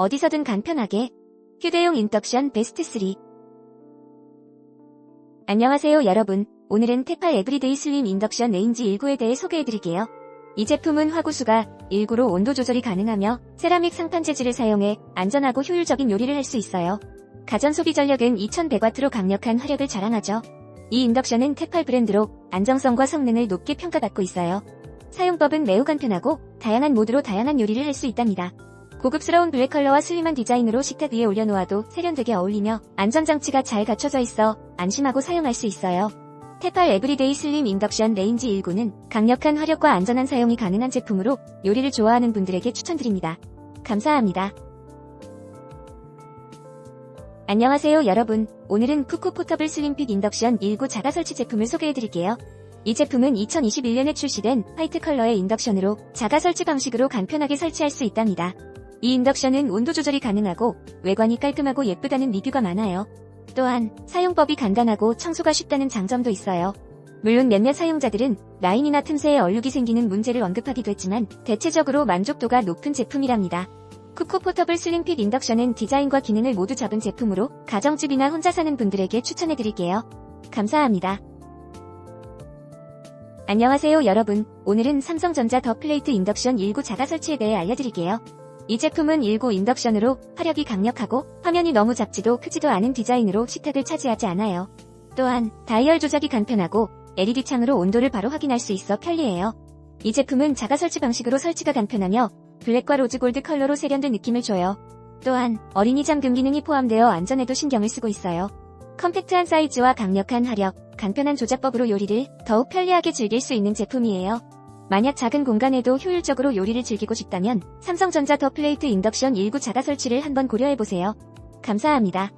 어디서든 간편하게. 휴대용 인덕션 베스트 3 안녕하세요 여러분. 오늘은 테팔 에브리데이 슬림 인덕션 레인지 19에 대해 소개해드릴게요. 이 제품은 화구수가 19로 온도 조절이 가능하며 세라믹 상판 재질을 사용해 안전하고 효율적인 요리를 할 수 있어요. 가전 소비 전력은 2100W로 강력한 화력을 자랑하죠. 이 인덕션은 테팔 브랜드로 안정성과 성능을 높게 평가받고 있어요. 사용법은 매우 간편하고 다양한 모드로 다양한 요리를 할 수 있답니다. 고급스러운 블랙 컬러와 슬림한 디자인으로 식탁 위에 올려놓아도 세련되게 어울리며 안전장치가 잘 갖춰져 있어 안심하고 사용할 수 있어요. 테팔 에브리데이 슬림 인덕션 레인지 19는 강력한 화력과 안전한 사용이 가능한 제품으로 요리를 좋아하는 분들에게 추천드립니다. 감사합니다. 안녕하세요 여러분. 오늘은 쿠쿠 포터블 슬림핏 인덕션 19 자가 설치 제품을 소개해드릴게요. 이 제품은 2021년에 출시된 화이트 컬러의 인덕션으로 자가 설치 방식으로 간편하게 설치할 수 있답니다. 이 인덕션은 온도 조절이 가능하고 외관이 깔끔하고 예쁘다는 리뷰가 많아요. 또한 사용법이 간단하고 청소가 쉽다는 장점도 있어요. 물론 몇몇 사용자들은 라인이나 틈새에 얼룩이 생기는 문제를 언급하기도 했지만 대체적으로 만족도가 높은 제품이랍니다. 쿠코 포터블 슬림핏 인덕션은 디자인과 기능을 모두 잡은 제품으로 가정집이나 혼자 사는 분들에게 추천해드릴게요. 감사합니다. 안녕하세요 여러분. 오늘은 삼성전자 더 플레이트 인덕션 19 자가 설치에 대해 알려드릴게요. 이 제품은 19 인덕션으로 화력이 강력하고 화면이 너무 작지도 크지도 않은 디자인으로 식탁을 차지하지 않아요. 또한 다이얼 조작이 간편하고 LED 창으로 온도를 바로 확인할 수 있어 편리해요. 이 제품은 자가 설치 방식으로 설치가 간편하며 블랙과 로즈 골드 컬러로 세련된 느낌을 줘요. 또한 어린이 잠금 기능이 포함되어 안전에도 신경을 쓰고 있어요. 컴팩트한 사이즈와 강력한 화력, 간편한 조작법으로 요리를 더욱 편리하게 즐길 수 있는 제품이에요. 만약 작은 공간에도 효율적으로 요리를 즐기고 싶다면 삼성전자 더 플레이트 인덕션 19 자가 설치를 한번 고려해보세요. 감사합니다.